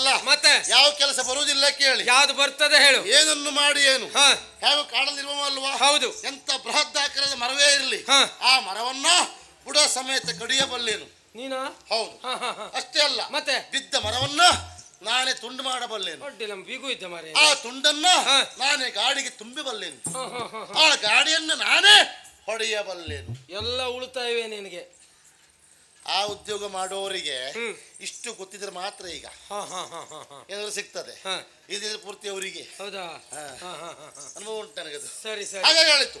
ಅಲ್ಲ. ಮತ್ತೆ? ಯಾವ ಕೆಲಸ ಬರುವುದಿಲ್ಲ ಕೇಳಿ. ಯಾವ್ದು ಬರ್ತದೆ ಹೇಳು. ಏನನ್ನು ಮಾಡಿ ಏನು? ಹೇಗೂ ಕಾಡಲಿರುವ ಹೌದು. ಎಂತ ಆಕಾರದ ಮರವೇ ಇರಲಿ. ಆ ಮರವನ್ನ ಬುಡ ಸಮೇತ ಕಡಿಯಬಲ್ಲೇನು? ನೀನ? ಹೌದು. ಅಷ್ಟೇ ಅಲ್ಲ. ಮತ್ತೆ? ಬಿದ್ದ ಮರವನ್ನ ನಾನೇ ತುಂಡು ಮಾಡಬಲ್ಲೇನು? ಒಡ್ಡಿ ನಮ್ ಬೀಗು ಇದ್ದ ಮರ. ಆ ತುಂಡನ್ನ. ನಾನೇ ಗಾಡಿಗೆ ತುಂಬಿಬಲ್ಲೇನು. ಆ ಗಾಡಿಯನ್ನು ನಾನೇ ಹೊಡೆಯಬಲ್ಲೇನು? ಎಲ್ಲ ಉಳಿತಾಯವೇ ನಿನಗೆ. ಆ ಉದ್ಯೋಗ ಮಾಡೋರಿಗೆ ಹ್ಮ್. ಇಷ್ಟು ಗೊತ್ತಿದ್ರೆ ಮಾತ್ರ ಈಗ. ಹ ಹ ಹ ಹ ಹ. ಏನಾದ್ರು ಸಿಗ್ತದೆ. ಇದ್ರೆ ಇದಿದ್ರೆ ಪೂರ್ತಿ ಅವರಿಗೆ. ಹೌದಾ? ಹ. ಹ ಹ ಹ ಹ. ಅನುಭವ ಉಂಟು ನನಗದು. ಸರಿ ಸರಿ. ಹಾಗಾಗಿ ಹೇಳಿತ್ತು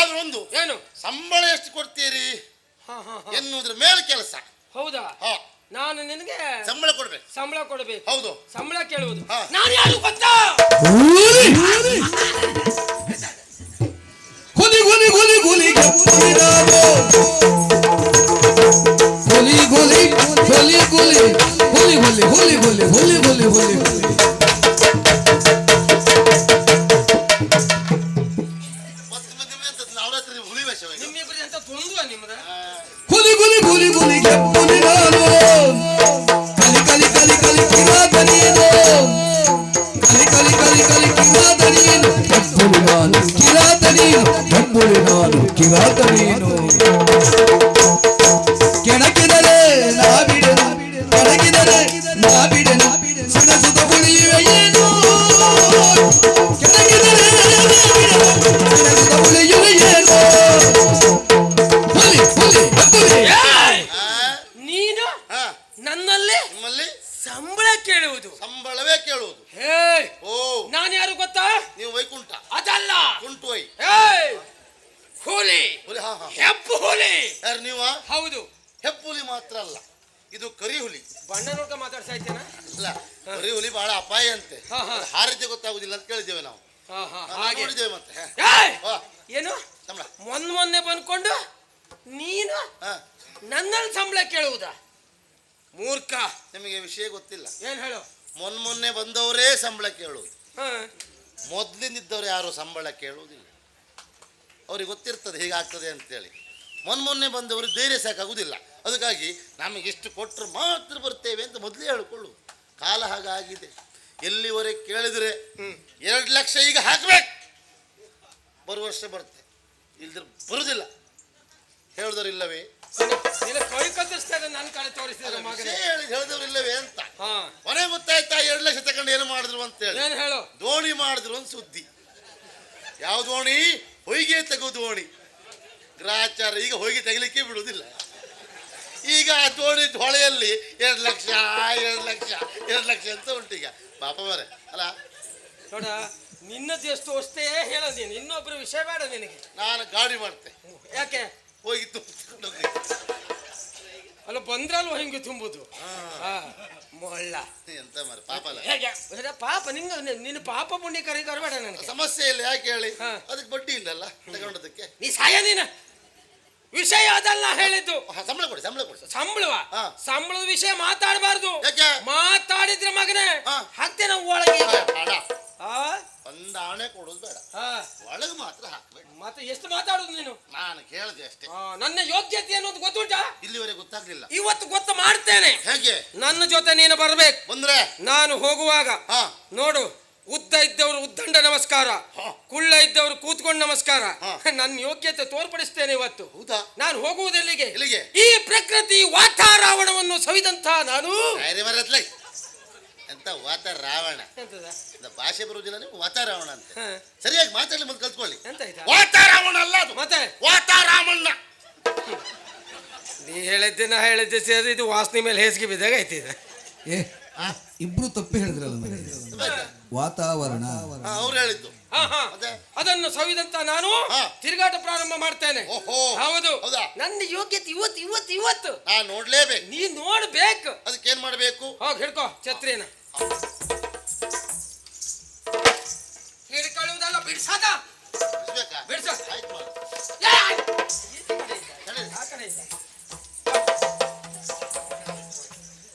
ಆದ್ರೆ ಒಂದು ಏನು? ಸಂಬಳ ಎಷ್ಟು ಕೊಡ್ತೀರಿ? ಹ ಹ ಹ. ಎನ್ನುವುದ್ರ ಮೇಲೆ ಕೆಲಸ. ಹೌದಾ? ಹಾ. ನಾನು ನಿನಗೆ ಸಂಬಳ ಕೊಡ್ಬೇಕು. ಸಂಬಳ ಕೊಡ್ಬೇಕು. ಹೌದು. ಸಂಬಳ ಕೇಳುವುದು. ಹಾ. ನಾನು ಯಾರು ಗೊತ್ತಾ? ಹುಲಿ ಹುಲಿ ಹುಲಿ. ಹುಲಿ ಹತ್ರ ನೀವು ಹುಲಿ ವೇಷ ನಿಮ್ಮಿಬ್ಬರಿ ಅಂತ ತೊಂದುವ ನಿಮ್ಮದ ಹುಲಿ ಹುಲಿ ಹುಲಿ ಹುಲಿ ಗಪ್ಪುಲಿನಾನು. ಕಲಿ ಕಲಿ ಕಲಿ ಕಲಿ ಕಿರಾತ ನೀನು ಕಲಿ ಕಲಿ ಕಲಿ ಕಲಿ ಕಿರಾತ ನೀನು ಗಪ್ಪುಲಿ ನಾನು ಕಿರಾತ ನೀನು ಗಪ್ಪುಲಿ ನಾನು ಕಿರಾತ ನನ್ನಲ್ಲಿ ನಿಮ್ಮಲ್ಲಿ ಸಂಬಳ ಕೇಳುವುದು. ಸಂಬಳವೇ ಕೇಳುವುದು. ಹೇ ಓ ನಾನು ಯಾರು ಗೊತ್ತಾ? ನೀವು ವೈಕುಂಠ ಅದಲ್ಲ. ಕುಂಟು ವೈ. ಹೇ ಹುಲಿ. ಹುಲಿ ಹಾ ಹಾ. ಹೆಪ್ಪು ಹುಲಿ. ಯಾರು ನೀವ? ಹೌದು. ಹೆಪ್ಪುಲಿ ಮಾತ್ರ ಅಲ್ಲ ಇದು ಕರಿ ಹುಲಿ. ಬಣ್ಣ ನೋಡ್ಕ ಮಾತಾಡ್ತಾ ಇದ್ದೇನ? ಅಲ್ಲ ಕರಿ ಹುಲಿ ಬಹಳ ಅಪಾಯ ಅಂತೆ. ಹಾ, ಹಾ. ಅದು ಹಾರಿದ್ದೆ ಗೊತ್ತಾಗುದಿಲ್ಲ ಅಂತ ಕೇಳಿದ್ದೇವೆ ನಾವು. ಹಾ ಹಾ ನಾವು ಹಾಗೆ. ನೋಡಿದ್ದೇವೆ ಮತ್ತೆ. ಏಯ್ ಏನು? ಸಂಬಳ. ಮೊನ್ನೆ ಮೊನ್ನೆ ಬಂದ್ಕೊಂಡು ನೀನು ಹಾ. ನನ್ನಲ್ಲಿ ಸಂಬಳ ಕೇಳುವುದಾ? ಮೂರ್ಖ ನಿಮಗೆ ವಿಷಯ ಗೊತ್ತಿಲ್ಲ. ಏನ್ ಹೇಳು? ಮೊನ್ ಮೊನ್ನೆ ಬಂದವರೇ ಸಂಬಳ ಕೇಳುವುದು. ಮೊದಲಿಂದ ಮೊದ್ಲಿಂದಿದ್ದವ್ರು ಯಾರು ಸಂಬಳ ಕೇಳುವುದಿಲ್ಲ. ಅವ್ರಿಗೆ ಗೊತ್ತಿರ್ತದೆ ಹೀಗಾಗ್ತದೆ ಅಂತೇಳಿ. ಮೊನ್ ಮೊನ್ನೆ ಬಂದವರು ಧೈರ್ಯ ಸಾಕಾಗುವುದಿಲ್ಲ. ಅದಕ್ಕಾಗಿ ನಮಗೆ ಇಷ್ಟು ಕೊಟ್ಟರು ಮಾತ್ರ ಬರ್ತೇವೆ ಅಂತ ಮೊದಲೇ ಹೇಳಿಕೊಳ್ಳು ಕಾಲ ಹಾಗಾಗಿದೆ. ಎಲ್ಲಿವರೆಗೆ ಕೇಳಿದರೆ ಎರಡು ಲಕ್ಷ ಈಗ ಹಾಕ್ಬೇಕು. ಬರುವ ವರ್ಷ ಬರುತ್ತೆ. ಇಲ್ದ್ರೆ ಬರುವುದಿಲ್ಲ. ಹೇಳಿದ್ರಿಲ್ಲವೇ? ಕೈ ಕತ್ತರಿಸ್ತಾರೆ ನನ್ನ ಕಡೆ ತೋರಿಸಿದ್ರೆ ಮಗನೇ. ಹೇಳಿ ಇಲ್ಲವೇ ಅಂತ. ಹಾ. ಕೊನೆ ಗೊತ್ತಾಯ್ತಾ ಎರಡು ಲಕ್ಷ ತಗೊಂಡು ಏನು ಮಾಡಿದ್ರು ಅಂತೇಳಿ ಏನ್ ಹೇಳು? ದೋಣಿ ಮಾಡಿದ್ರು ಒಂದು ಸುದ್ದಿ. ಯಾವ ದೋಣಿ? ಹೊಯ್ಗೆ ತೆಗೋ ದೋಣಿ. ಗ್ರಾಚಾರ ಈಗ ಹೊಯ್ಗೆ ತೆಗಿಲಿಕ್ಕೆ ಬಿಡುವುದಿಲ್ಲ. ಈಗ ಆ ದೋಣಿ ಹೊಳೆಯಲ್ಲಿ ಎರಡು ಲಕ್ಷ ಎರಡು ಲಕ್ಷ ಎರಡು ಲಕ್ಷ ಅಂತ ಉಂಟು ಈಗ. ಪಾಪ ಮರೆ ಅಲ್ಲ? ನೋಡ ನಿನ್ನದು ಎಷ್ಟು ಅಷ್ಟೇ ಹೇಳ ನೀನು. ಇನ್ನೊಬ್ಬರು ವಿಷಯ ಬೇಡ ನಿನಗೆ. ನಾನು ಗಾಡಿ ಮಾಡ್ತೆ. ಯಾಕೆ? ಹೋಗಿ ತುಂಬಿಕೊಂಡು ಹೋಗಿ ಅಲ್ಲ ಬಂದ್ರಲ್ವ ಹಿಂಗೆ ತುಂಬುದು? ಹಾ. ಮೊಳ್ಳ. ಎಂತ ಮರ ಪಾಪ ಅಲ್ಲ. ಪಾಪ ನಿಂಗ ನಿನ್ನ ಪಾಪ ಪುಣ್ಯ ಕರಿ ಬರಬೇಡ ನನಗೆ. ಸಮಸ್ಯೆ ಇಲ್ಲ ಯಾಕೆ ಹೇಳಿ? ಹಾ. ಅದಕ್ಕೆ ಬಡ್ಡಿ ಇಲ್ಲಲ್ಲ ತಗೊಂಡದಕ್ಕೆ? ನೀ ಸಾಯ ನೀನ. ವಿಷಯ ಅದಲ್ಲ ಹೇಳಿದ್ದು. ಹ, ಸಂಬಳ ಕೊಡಿ ಸಂಬಳ ಕೊಡಿ. ಸಂಬಳವ? ಹಾ. ಸಂಬಳದ ವಿಷಯ ಮಾತಾಡಬಾರ್ದು. ಯಾಕೆ? ಮಾತಾಡಿದ್ರೆ ಮಗನೇ ಹಾ. ಹಾಕ್ತೇನೆ ಒಳಗೆ ಈಗ. ಆ? ಒಂದು ಆಣೆ ಕೊಡೋದು ಬೇಡ. ಒಳಗೆ ಮಾತ್ರ ಹಾಕ್ಬೇಡ ಮತ್ತೆ ಎಷ್ಟು ಮಾತಾಡೋದು ನೀನು? ನಾನು ಕೇಳಿದೆ ಅಷ್ಟೇ. ಆ, ನನ್ನ ಯೋಗ್ಯತೆ ಅನ್ನೋದು ಗೊತ್ತುಂಟ? ಇಲ್ಲಿವರೆಗೆ ಗೊತ್ತಾಗ್ಲಿಲ್ಲ. ಇವತ್ತು ಗೊತ್ತು ಮಾಡ್ತೇನೆ. ಹೇಗೆ? ನನ್ನ ಜೊತೆ ನೀನು ಬರಬೇಕು. ಬಂದ್ರೆ? ನಾನು ಹೋಗುವಾಗ ಹಾ. ನೋಡು ಉದ್ದ ಇದ್ದವರು ಉದ್ದಂಡ ನಮಸ್ಕಾರ ಹಾ. ಕುಳ್ಳ ಇದ್ದವರು ಕೂತ್ಕೊಂಡು ನಮಸ್ಕಾರ. ಹಾ. ನನ್ನ ಯೋಗ್ಯತೆ ತೋರ್ಪಡಿಸ್ತೇನೆ ಇವತ್ತು. ಹೌದಾ? ನಾನು ಹೋಗುವುದೆಲ್ಲಿಗೆ ಎಲ್ಲಿಗೆ? ಈ ಪ್ರಕೃತಿ ವಾತಾವರಣವನ್ನು ಸವಿದಂತಹ ನಾನು ಡೈರಿ ಮರತ್ಲೆ. ಅಂತ ವಾತ ರಾವಣ ಭಾಷೆ ಬರುವುದಿಲ್ಲ ನೀವು ವಾತ ರಾವಣ ಅಂತ ಸರಿಯಾಗಿ ಮಾತಾಡಲಿ ಮತ್ತೆ ಕಲ್ತ್ಕೊಳ್ಳಿ. ಎಂತ ವಾತ ರಾವಣ ಅಲ್ಲ ಅದು. ಮತ್ತೆ? ವಾತ ರಾಮಣ್ಣ ನೀ ಹೇಳಿದ್ದೆ ನಾ ಹೇಳಿದ್ದೆ ಸೇರಿ ಇದು ವಾಸನೆ ಮೇಲೆ ಹೇಸಿಗೆ ಬಿದ್ದಾಗ ಐತಿ ಇಬ್ರು ತಪ್ಪು ಹೇಳಿದ್ರಲ್ಲ ವಾತಾವರಣ. ಅವ್ರು ಹೇಳಿದ್ದು. ಹಾ. ಅದನ್ನು ಸವಿದಂತ ನಾನು ತಿರುಗಾಟ ಪ್ರಾರಂಭ ಮಾಡ್ತೇನೆ. ಓಹೋ. ಹೌದು. ಹೌದಾ? ನನ್ನ ಯೋಗ್ಯತೆ ಇವತ್ತು ಇವತ್ತು ಇವತ್ತು. ನೋಡ್ಲೇಬೇಕು. ನೀ ನೋಡ್ಬೇಕು. ಅದಕ್ಕೆ ಏನ್ ಮಾಡ್ಬೇಕು? ಹೋಗ್ ಹಿಡ್ಕೋ ಛತ್ರಿಯನ್ನ. ಹಿಡ್ಕೊಳ್ಳುವುದಲ್ಲ ಬಿಡ್ಸದ. ಬಿಡ್ಸ.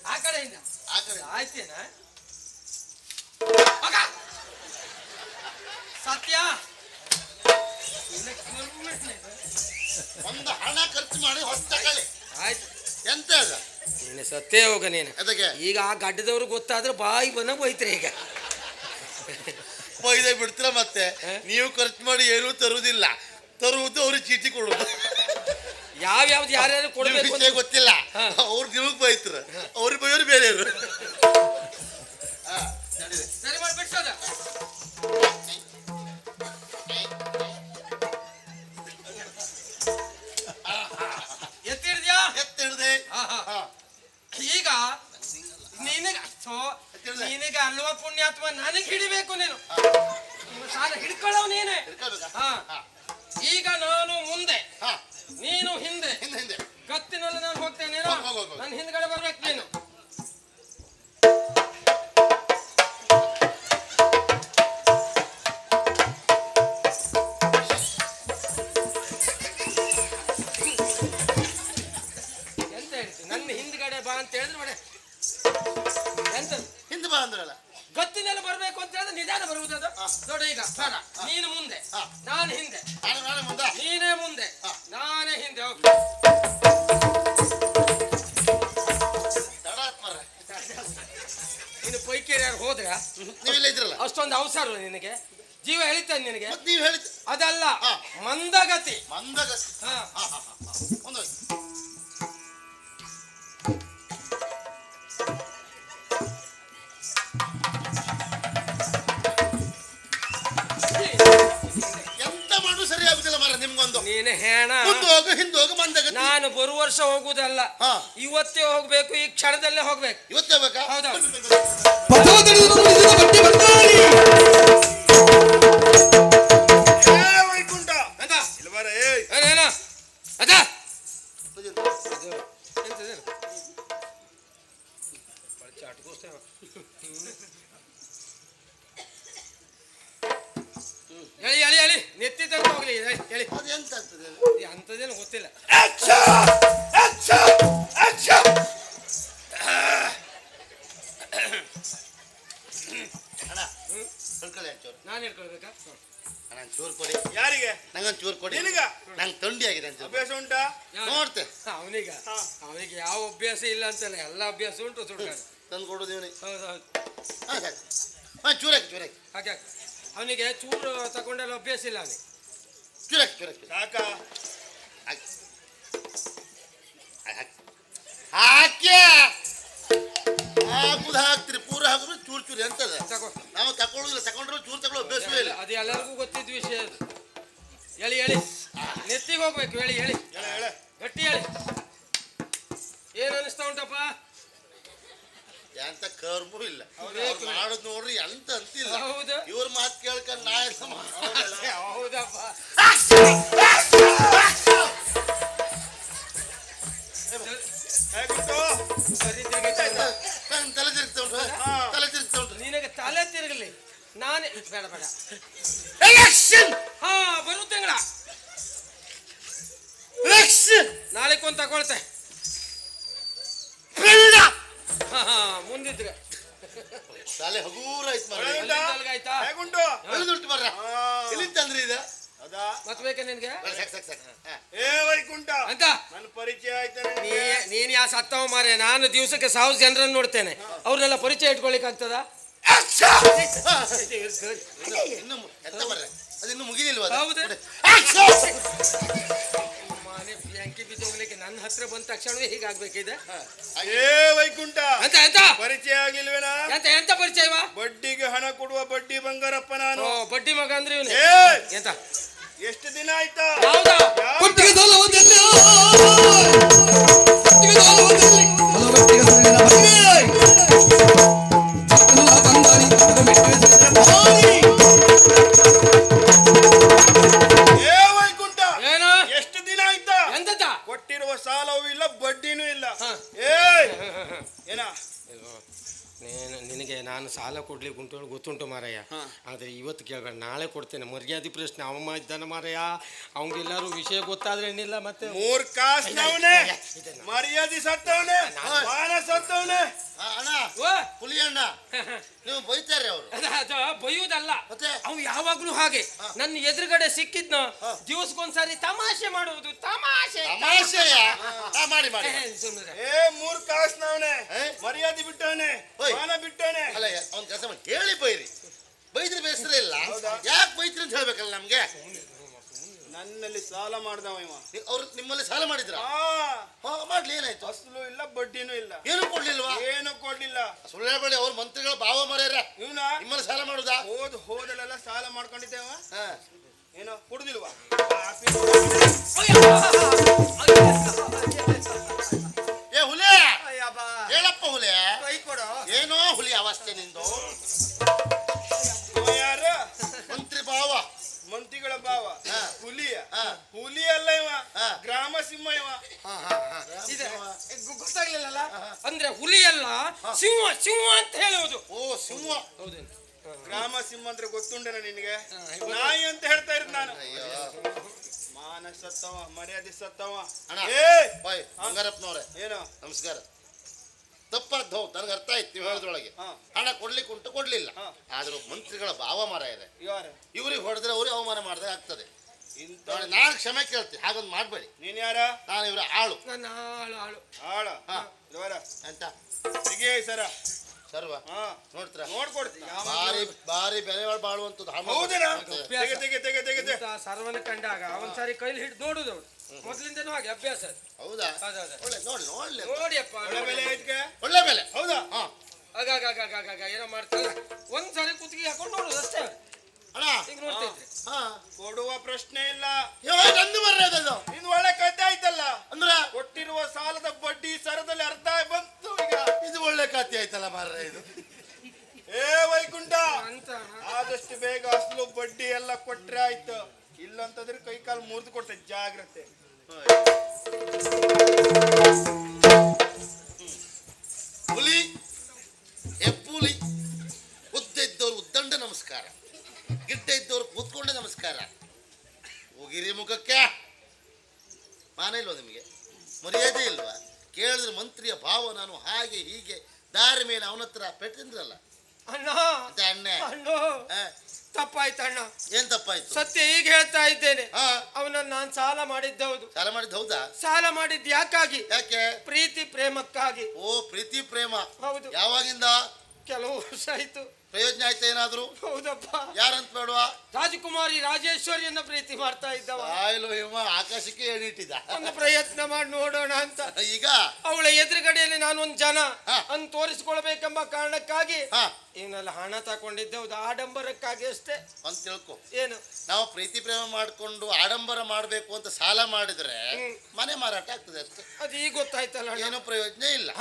ಆ ಕಡೆಯಿಂದ ಆಯ್ತೇನ? ಸತ್ಯ! ಒಂದು ಹಣ ಖರ್ಚು ಮಾಡಿ ಹೊಸ ತಗೊಳ್ಳಿ ಆಯ್ತು. ಎಂತ ಅದ? ನೀನು ಸತ್ತೇ ಹೋಗ ನೀನು. ಅದಕ್ಕೆ? ಈಗ ಆ ಗಡ್ಡದವ್ರು ಗೊತ್ತಾದ್ರೆ ಬಾಯಿ ಬನ್ನ ಹೋಯ್ತ್ರಿ ಈಗ. ಬೈದೆ ಬಿಡ್ತೀರ ಮತ್ತೆ? ನೀವು ಖರ್ಚು ಮಾಡಿ ಏನೂ ತರುವುದಿಲ್ಲ ತರುವುದು ಅವ್ರಿಗೆ ಚೀಟಿ ಯಾವ ಯಾವ್ಯಾವ್ದು ಯಾರ್ಯಾರು ಕೊಡಬೇಕು ಅಂತ? ಗೊತ್ತಿಲ್ಲ. ಅವ್ರ ಅವ್ರು ನಿಮಗೆ ಬೈತ್ರ. ಅವ್ರಿಗೆ ಬೈಯೋರು ಬೇರೆಯವರು. ಸರಿ ಮಾಡಿ ನಿನಗೆ ಅಲ್ವಾ ಪುಣ್ಯಾತ್ಮ? ನನಗೆ ಹಿಡಿಬೇಕು ನೀನು. ಸಾಲ ಹಿಡ್ಕೊಳ್ಳೋ ನೀನೆ? ಹಾ. ಹಿಂದೆ ಬಾ ಅಂದ್ರಲ್ಲ. ಗತ್ತಿನಲ್ಲಿ ಬರ್ಬೇಕು ಅಂತ ಹೇಳಿದ್ರೆ ನಿಧಾನ ಬರುವುದದು ನೋಡಿ ಈಗ ಬೇಡ ನೀನು ಮುಂದೆ. ನಾನು ಹಿಂದೆ. ನಾನು ಮುಂದೆ. ನೀನೇ ಮುಂದೆ. ನಾನೇ ಹಿಂದೆ. ಹೋಗ್ ತಡ ನೀನು ಪೈಕೇರಿ ಯಾರು ಹೋದ್ರ ನೀವಿಲ್ಲ ಇದ್ರಲ್ಲ? ಅಷ್ಟೊಂದು ಅವಸರ ನಿನಗೆ. ಜೀವ ಹೇಳ್ತಾನೆ ನಿನಗೆ. ನೀವು ಹೇಳಿ ಅದಲ್ಲ. ಹಾ. ಮಂದಗತಿ. ಹೇಣ. ಮುಂದೆ ಹೋಗು ಹಿಂದೆ ಹೋಗು ಮಂದಾಗ. ನಾನು ಬರು ವರ್ಷ ಹೋಗುದಲ್ಲ ಹಾ. ಇವತ್ತೇ ಹೋಗ್ಬೇಕು ಈ ಕ್ಷಣದಲ್ಲೇ ಹೋಗ್ಬೇಕು. ಇವತ್ತೇ ಬೇಕಾ ಹೌದಾ? ಪಥವ ನುಡಿಸಿದ ಬಟ್ಟಿ ಬಂಗಾರಿ ಅಣ್ಣ ತಿಳ್ಕೊಳ್ಳಿ ಒಂಚೂರು ನಾನು ಹೇಳ್ಕೊಳ್ಬೇಕಾ? ಅಣ್ಣ ಚೂರು ಕೊಡಿ. ಯಾರಿಗೆ? ನಂಗೊಂದು ಚೂರು ಕೊಡಿ. ನಿನಗ? ನಂಗೆ ತಂಡಿಯಾಗಿದೆ ಆಗಿದೆ ಅಂತ ಅಭ್ಯಾಸ ಉಂಟಾ? ನೋಡ್ತೆ. ಅವನಿಗ. ಹಾ. ಅವನಿಗೆ ಯಾವ ಅಭ್ಯಾಸ ಇಲ್ಲ ಅಂತಲ್ಲ ಎಲ್ಲ ಅಭ್ಯಾಸ ಉಂಟು ಸುಡ್ಕ ತಂದು ಕೊಡೋದು ಇವನಿಗೆ ಹೌದು ಹೌದು. ಹಾಂ ಸಾಕು ಹಾಂ ಚೂರಾಕಿ ಚೂರಾಕಿ ಹಾಗೆ ಅವನಿಗೆ ಚೂರು ತಗೊಂಡೆಲ್ಲ ಅಭ್ಯಾಸ ಇಲ್ಲ ಅವನಿಗೆ. ಚೂರಾಕಿ ಚೂರಾಕಿ ಸಾಕ? ಹಾಕಿ. ಹಾಕಿ. ಚೂರು ಅಂತ ಎಂತದ ತಗೋ. ನಾವು ತಕೊಳ್ಳೋದಿಲ್ಲ ತಕೊಂಡ್ರೆ ಚೂರು ತಗೊಳ್ಳೋ ಅಭ್ಯಾಸವೇ ಇಲ್ಲ. ಅದು ಎಲ್ಲರಿಗೂ ಗೊತ್ತಿದ್ದ ವಿಷಯ ಅದು. ಹೇಳಿ ಹೇಳಿ ನೆತ್ತಿಗೆ ಹೋಗ್ಬೇಕು ಹೇಳಿ ಹೇಳಿ ಹೇಳ ಹೇಳ ಗಟ್ಟಿ ಹೇಳಿ ಏನ್ ಅನಿಸ್ತಾ ಉಂಟಪ್ಪ? ಎಂತ ಕರ್ಮೂ ಇಲ್ಲ. ಹೌದು. ಅವ್ರು ಮಾಡೋದು ನೋಡ್ರಿ ಎಂತ ಅಂತಿಲ್ಲ. ಹೌದು. ಇವ್ರ ಮಾತು ಕೇಳ್ಕೊಂಡು ನಾ ಹೌದಪ್ಪ. ಬೆಳೆದುಂಟು ಬರ್ರ ಇದು ಹೌದಾ? ಮತ್ ಬೇಕಾ ನಿನ್ಗೆ? ಬೇಡ, ಸಾಕ್ ಸಾಕ್ ಸಾಕ್. ಹಾ. ಏ ವೈಕುಂಠ. ಅಂತ? ನನ್ನ ಪರಿಚಯ ನೀ ನೀನ್ ಯಾ ಸತ್ತವ ಮಾರೆ ನಾನು ದಿವಸಕ್ಕೆ ಸಾವಿರ ಜನರನ್ನು ನೋಡ್ತೇನೆ. ಅವ್ರನ್ನೆಲ್ಲ ಪರಿಚಯ ಇಟ್ಕೊಳಿಕ್ ಆಗ್ತದ? ಇನ್ನು ಇನ್ನು ಮು- ಎಂತ ಬರ್ರ ಅದು ಇನ್ನು ಮುಗಿಲಿಲ್ವಾ ಅದು? ಹೌದು. ನೋಡಿ. Action! ಮನೆ ಬ್ಯಾಂಕಿ ಬಿದ್ದೋಗ್ಲಿಕ್ಕೆ ನನ್ನ ಹತ್ರ ಬಂದ ತಕ್ಷಣವೇ ಹೀಗಾಗ್ಬೇಕಿದೆ. ಏ ವೈಕುಂಠ. ಅಂತ ಪರಿಚಯ ಆಗ್ಲಿಲ್ವೇನಾ ಏನು? ಎಷ್ಟು ದಿನ ಆಯ್ತಾ? ಎಂತದ? ಕೊಟ್ಟಿರುವ ಸಾಲವೂ ಇಲ್ಲ ಬಡ್ಡಿನೂ ಇಲ್ಲ. ಏನ? ನಿನಗೆ ನಾನು ಸಾಲ ಕೊಡ್ಲಿಕ್ಕೆ ಉಂಟು ಗೊತ್ತುಂಟು ಮಾರಯ್ಯ? ಆದರೆ ಇವತ್ತು ಕೇಳಬೇಡ ನಾಳೆ ಕೊಡ್ತೇನೆ. ಮರ್ಯಾದೆ ಪ್ರಶ್ನೆ ಅವಮ್ಮ ಇದ್ದಾನ ಮಾರಯ್ಯ. ಅವಂಗೆಲ್ಲರೂ ವಿಷಯ ಗೊತ್ತಾದ್ರೆ ಏನಿಲ್ಲ ಮತ್ತೆ. ಮೂರ್ ಕಾಸ್ನವನೇ ಮರ್ಯಾದೆ ಸತ್ತವನೇ. ಸತ್ತವನೇ. ಅಣ್ಣ ಓ. ಹುಲಿ ಅಣ್ಣ ನೀವು ಬೈತಾರೆ ಅವರು. ಅದ ಅದ ಬೈಯುವುದಲ್ಲ. ಮತ್ತೆ? ಅವು ಯಾವಾಗ್ಲೂ ಹಾಗೆ. ನನ್ನ ಎದುರುಗಡೆ ಸಿಕ್ಕಿದ್ನ ದಿವಸಕ್ಕೊಂದ್ಸಾರಿ ತಮಾಷೆ ಮಾಡುವುದು. ತಮಾಷೆ ತಮಾಷೆಯ? ಮಾಡಿ ಮಾಡಿ ಏ, ಮೂರ್ ಕಾಸ್ನವನೆ. ಏ? ಮರ್ಯಾದೆ ಬಿಟ್ಟವನೆ. ಮಾನ ಬಿಟ್ಟವನೆ. ಅಲ್ಲ ಅವ್ನ ಕೆಲಸ ಮಾಡಿ. ಹೇಳಿ ಬೈರಿ. ಬೈದ್ರೆ ಬೇಸರ ಇಲ್ಲ? ಯಾಕೆ ಬೈತ್ರಿ ಅಂತ ಹೇಳ್ಬೇಕಲ್ಲ ನಮ್ಗೆ? ನನ್ನಲ್ಲಿ ಸಾಲ ಮಾಡ್ದವ ಇವ. ಅವ್ರು ನಿಮ್ಮಲ್ಲಿ ಸಾಲ ಮಾಡಿದ್ರ? ಮಾಡ್ಲಿ ಏನಾಯ್ತು? ಅಸಲು ಇಲ್ಲ ಬಡ್ಡಿನೂ ಇಲ್ಲ. ಏನು ಕೊಡ್ಲಿಲ್ವಾ? ಏನು ಕೊಡ್ಲಿಲ್ಲ. ಸುಳ್ಳೆ ಬಳಿ ಅವ್ರ ಮಂತ್ರಿಗಳ ಭಾವ ಮರ್ಯಾರ ಇವನ? ನಿಮ್ಮಲ್ಲಿ ಸಾಲ ಮಾಡುದ? ಹೋದ್ ಹೋದಲೆಲ್ಲ ಸಾಲ ಮಾಡ್ಕೊಂಡಿದ್ದೇವ ಹಾ. ಏನೋ ಕುಡ್ದಿಲ್ವಾ? ಏ ಹುಲಿ! ಹೇಳಪ್ಪ ಹುಲಿ. ಏನೋ ಹುಲಿ ಅವಸ್ಥೆ ನಿಂದು. ಸಿಂಹ ಇವ ಇದೆ. ಗೊ- ಗೊತ್ತಾಗ್ಲಿಲ್ಲಲ್ಲ? ಅಂದ್ರೆ ಹುಲಿ ಅಲ್ಲ ಸಿಂಹ ಸಿಂಹ ಅಂತ ಹೇಳುವುದು. ಓ ಸಿಂಹ. ಹೌದೇನು? ಗ್ರಾಮ ಸಿಂಹ ಅಂದ್ರೆ ಗೊತ್ತುಂಡ ನಿನಗೆ? ನಾಯಿ ಅಂತ ಹೇಳ್ತಾ ಇರೋದು ನಾನು. ಅಯ್ಯೋ. ಮಾನ ಸತ್ತವ ಮರ್ಯಾದೆ ಸತ್ತವ. ಅಣ್ಣ ಏ! ಬಾಯ್ ಬಂಗಾರಪ್ಪನವ್ರೆ. ಏನೋ? ನಮಸ್ಕಾರ. ತಪ್ಪಾದ್ದು ಹೌದು ನನಗೆ ಅರ್ಥ ಆಯ್ತು ನೀವು ಹೇಳೋದ್ರೊಳಗೆ. ಹಾ. ಹಣ ಕೊಡ್ಲಿಕ್ಕೆ ಉಂಟು ಕೊಡ್ಲಿಲ್ಲ. ಹಾ. ಆದ್ರೂ ಮಂತ್ರಿಗಳ ಭಾವ ಮರ ಇದೆ. ಇವರಿಗೆ ಇವ್ರಿಗೆ ಹೊಡೆದ್ರೆ ಅವ್ರಿಗೆ ಅವಮಾನ ಮಾಡಿದ್ರೆ ಆಗ್ತದೆ. ನಾನು ಕ್ಷಮೆ ಕೇಳ್ತೀನಿ. ಹಾಗೊಂದು ಮಾಡಬೇಡಿ. ನೀನ್ ಯಾರ? ನಾನು ಇವರ ಆಳು. ನನ್ನ ಆಳು ಆಳು. ಆಳ? ಹಾ. ಇವರ ಅಂತ ಸಿಗೇ ಸರ. ಸರ್ವ? ಹಾ. ನೋಡ್ತೀರಾ? ನೋಡ್ಕೊಡ್ತಿ ಭಾರಿ ಭಾರಿ ಬೆಲೆ ಬಾಳುವಂಥದ್ದು ಹೌದೇನಾ ತೆಗೆ ತೆಗೆ ತೆಗೆ ತೆಗೆ ತೆಗೆ. ಇಂಥ ಸರ್ವನ ಕಂಡಾಗ ಒಂದ್ಸಾರಿ ಕೈಲಿ ಹಿಡಿದು ನೋಡುದು ಅವ್ರು ಮೊದ್ಲಿಂದನೂ ಹಾಗೆ ಅಭ್ಯಾಸ ಅದು. ಹೌದಾ? ಹೌದು, ಹೌದು. ಒಳ್ಳೆ ನೋಡಿ ನೋಡ್ಲಿ ನೋಡಿಯಪ್ಪ ಒಳ್ಳೆ ಬೆಲೆ ಐತ್ಕೆ ಒಳ್ಳೆ ಬೆಲೆ. ಹೌದಾ? ಹಾ. ಆಗಾಗ ಏನೋ ಮಾಡ್ತಾರೆ. ಒಂದ್ಸಾರಿ ಕುತ್ತಿಗೆ ಹಾಕೊಂಡು ನೋಡುದು ಅಷ್ಟೇ. ಈಗ ನೋಡ್ತಿದ್ರಿ. ಹಾ ಕೊಡುವ ಪ್ರಶ್ನೆ ಇಲ್ಲ. ನಂದು ಅದು ಇದು ಒಳ್ಳೆ ಕತೆ ಆಯ್ತಲ್ಲ? ಅಂದ್ರ? ಕೊಟ್ಟಿರುವ ಸಾಲದ ಬಡ್ಡಿ ಸರದಲ್ಲಿ ಅರ್ಧ ಬಂತು ಈಗ. ಇದು ಒಳ್ಳೆ ಕತೆ ಆಯ್ತಲ್ಲ ಮಾರ್ರೆ ಇದು. ಏ ವೈಕುಂಠ. ಅಂತ. ಆದಷ್ಟು ಬೇಗ ಅಸಲು ಬಡ್ಡಿ ಎಲ್ಲ ಕೊಟ್ರೆ ಆಯ್ತು. ಇಲ್ಲಂತಂದ್ರೆ ಕೈ ಕಾಲು ಮುರಿದು ಕೊಡ್ತೇನೆ. ಜಾಗ್ರತೆ. ಮೇಲೆ ಅವನ ಹತ್ರ ಪೆಟ್ಟಿದ್ರಲ್ಲ? ಅಣ್ಣ ಅಣ್ಣ? ತಪ್ಪಾಯ್ತು ಅಣ್ಣ. ಏನ್ ತಪ್ಪಾಯ್ತು? ಸತ್ಯ ಈಗ ಹೇಳ್ತಾ ಇದ್ದೇನೆ. ಅವನನ್ನ ನಾನು ಸಾಲ ಮಾಡಿದ್ದ ಹೌದು ಸಾಲ ಮಾಡಿದ್ದು ಹೌದಾ? ಸಾಲ ಮಾಡಿದ್ ಯಾಕಾಗಿ? ಯಾಕೆ? ಪ್ರೀತಿ ಪ್ರೇಮಕ್ಕಾಗಿ. ಓ ಪ್ರೀತಿ ಪ್ರೇಮ. ಹೌದು. ಯಾವಾಗಿಂದ? ಕೆಲವು ವರ್ಷ ಆಯ್ತು. ಪ್ರಯೋಜನ ಆಯ್ತಾ ಏನಾದ್ರು? ಹೌದಪ್ಪ. ಯಾರಂತ ಬೇಡವಾ? ರಾಜಕುಮಾರಿ ರಾಜೇಶ್ವರಿಯನ್ನ ಪ್ರೀತಿ ಮಾಡ್ತಾ ಇದ್ದವ. ಆಯ್ಲು ಇವ ಆಕಾಶಕ್ಕೆ ಏನಿಟ್ಟಿದ ಒಂದು ಪ್ರಯತ್ನ ಮಾಡಿ ನೋಡೋಣ ಅಂತ. ಈಗ? ಅವಳ ಎದುರುಗಡೆಯಲ್ಲಿ ನಾನು ಒಂದು ಜನ. ಅಂತ ತೋರಿಸ್ಕೊಳ್ಬೇಕೆಂಬ ಕಾರಣಕ್ಕಾಗಿ ಹಾ. ಇವನೆಲ್ಲ ಹಣ ತಗೊಂಡಿದ್ದೆ ಹೌದು ಆಡಂಬರಕ್ಕಾಗಿ ಅಷ್ಟೇ. ಅಂತ ತಿಳ್ಕೊ. ಏನು? ನಾವು ಪ್ರೀತಿ ಪ್ರೇಮ ಮಾಡ್ಕೊಂಡು ಆಡಂಬರ ಮಾಡಬೇಕು ಅಂತ ಸಾಲ ಮಾಡಿದ್ರೆ ಮನೆ ಮಾರಾಟ ಆಗ್ತದೆ ಅಷ್ಟೇ. ಅದು ಈಗ ಗೊತ್ತಾಯ್ತಲ್ಲ. ಏನೋ ಪ್ರಯೋಜನ ಇಲ್ಲ.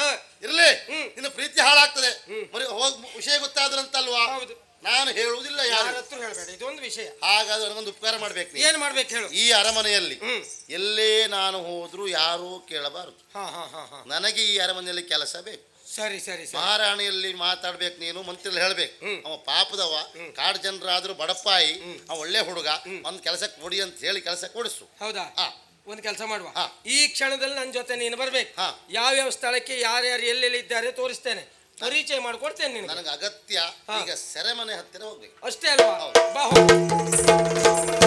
ಇರ್ಲಿ. ಇನ್ನು ಪ್ರೀತಿ ಹಾಳಾಗ್ತದೆ. ಬರೀ ಹೋಗಿ ವಿಷಯ ಗೊತ್ತಾದ್ರಂತಲ್ವಾ ಹೌದು. ನಾನು ಹೇಳುವುದಿಲ್ಲ ಯಾರು. ಯಾರ ಹತ್ರ ಹೇಳ್ಬೇಡ ಇದೊಂದು ವಿಷಯ. ಹಾಗಾದ್ರೆ ನನಗೊಂದು ಉಪಕಾರ ಮಾಡ್ಬೇಕು ನೀನು. ಏನ್ ಮಾಡ್ಬೇಕು ಹೇಳು. ಈ ಅರಮನೆಯಲ್ಲಿ ಹ್ಮ್. ಎಲ್ಲೇ ನಾನು ಹೋದ್ರೂ ಯಾರೂ ಕೇಳಬಾರದು. ಹಾ ಹಾ ಹಾ ಹಾ. ನನಗೆ ಈ ಅರಮನೆಯಲ್ಲಿ ಕೆಲಸ ಬೇಕು. ಸರಿ ಸರಿ ಸರಿ. ಮಹಾರಾಣಿಯಲ್ಲಿ ಮಾತಾಡ್ಬೇಕು ನೀನು ಮಂತ್ರಿಯಲ್ಲಿ ಹೇಳ್ಬೇಕು. ಹ್ಮ್. ಅವ ಪಾಪದವ ಕಾಡ್ ಜನರಾದ್ರೂ ಬಡಪಾಯಿ ಹ್ಮ್. ಅವ ಒಳ್ಳೆ ಹುಡುಗ ಒಂದು ಒಂದ್ ಕೆಲಸಕ್ಕೆ ಕೊಡಿ ಅಂತ ಹೇಳಿ ಕೆಲಸ ಕೊಡಿಸು. ಹೌದಾ? ಹಾ. ಒಂದು ಕೆಲಸ ಮಾಡುವ. ಹಾ. ಈ ಕ್ಷಣದಲ್ಲಿ ನನ್ನ ಜೊತೆ ನೀನು ಬರ್ಬೇಕು. ಹಾ. ಯಾವ್ಯಾವ ಸ್ಥಳಕ್ಕೆ ಯಾರ್ಯಾರು ಎಲ್ಲೆಲ್ಲಿ ಇದ್ದಾರೆ ತೋರಿಸ್ತೇನೆ. ಪರಿಚಯ ಮಾಡ್ಕೊಡ್ತೇನೆ ನಿನಗೆ ನನಗೆ ಅಗತ್ಯ. ಈಗ ಸೆರೆಮನೆ ಹತ್ತಿರ ಹೋಗ್ಬೇಕು ಅಷ್ಟೇ ಅಲ್ವಾ. ಬಾ ಹೋಗು.